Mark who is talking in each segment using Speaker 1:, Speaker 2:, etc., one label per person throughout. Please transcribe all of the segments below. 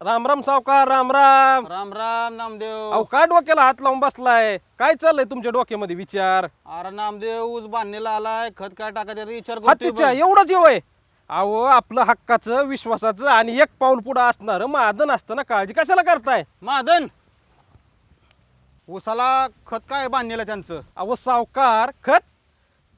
Speaker 1: राम राम सावकार राम राम.
Speaker 2: राम राम नामदेव.
Speaker 1: अहो काय डोक्याला हात लावून बसलाय? काय चाललंय तुमच्या डोक्यामध्ये विचार?
Speaker 2: अरे नामदेव ऊस बांधणीला आलाय खत काय टाकायचं ते विचार करतोय बघ.
Speaker 1: येवय अहो आपलं हक्काचं विश्वासाचं आणि एक पाऊल पुढं असणार मादन असतं ना काळजी कशाला करताय?
Speaker 2: महादन ऊसाला खत काय बांधणीला त्यांचं?
Speaker 1: अहो सावकार खत?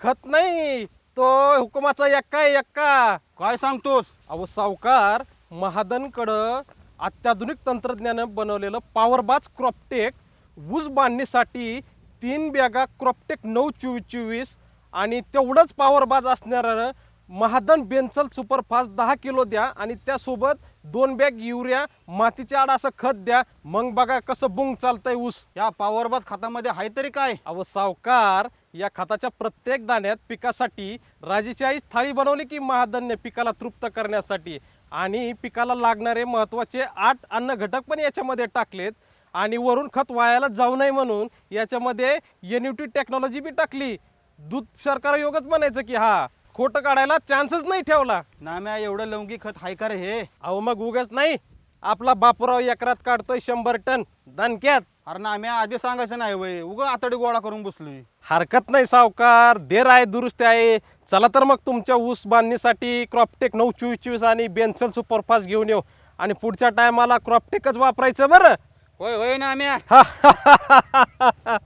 Speaker 1: खत नाही तो हुकुमाचा एक्का आहे एक्का.
Speaker 2: काय सांगतोस?
Speaker 1: अहो सावकार महादनकडं अत्याधुनिक तंत्रज्ञानं बनवलेलं पॉवरबाज क्रॉपटेक ऊस बांधणीसाठी तीन बॅगा क्रॉपटेक नऊ चोवीस चोवीस आणि तेवढंच पॉवरबाज असणारं महादन बेन्सल सुपरफास्ट दहा किलो द्या आणि त्यासोबत दोन बॅग युरिया मातीच्या आड असं खत द्या. मग बघा कसं बुंग चालतंय ऊस.
Speaker 2: या पावरबाज खतामध्ये आहे तरी काय?
Speaker 1: अहो सावकार या खताच्या प्रत्येक दाण्यात पिकासाठी राजेची आई थाळी बनवली की महाधन्य पिकाला तृप्त करण्यासाठी? आणि पिकाला लागणारे महत्त्वाचे आठ अन्न घटक पण याच्यामध्ये टाकलेत. आणि वरून खत वायाला जाऊ नये म्हणून याच्यामध्ये एनयूटी टेक्नॉलॉजी बी टाकली. दूध शर्करा योगच म्हणायचं की हा खोटं काढायला चान्सच नाही ठेवला.
Speaker 2: नाम्या एवढं लवंगी खत हाय का रे हे.
Speaker 1: अहो मग उगाच नाही. आपला बापूराव एकरात काढतोय शंभर टन. दणक्यात.
Speaker 2: अरे नाम्या आधी सांगायचं नाही वय. उगा आतडी गोळा करून बसलोय.
Speaker 1: हरकत नाही सावकार. देर आहे दुरुस्ती आहे. चला तर मग तुमच्या ऊस बांधणीसाठी क्रॉपटेक नऊ चोवीस चोवीस आणि बेन्सल सुपरफास्ट घेऊन येऊ. आणि पुढच्या टायमाला क्रॉपटेकच वापरायचं बरं.
Speaker 2: होय होय नाम्या
Speaker 1: हा.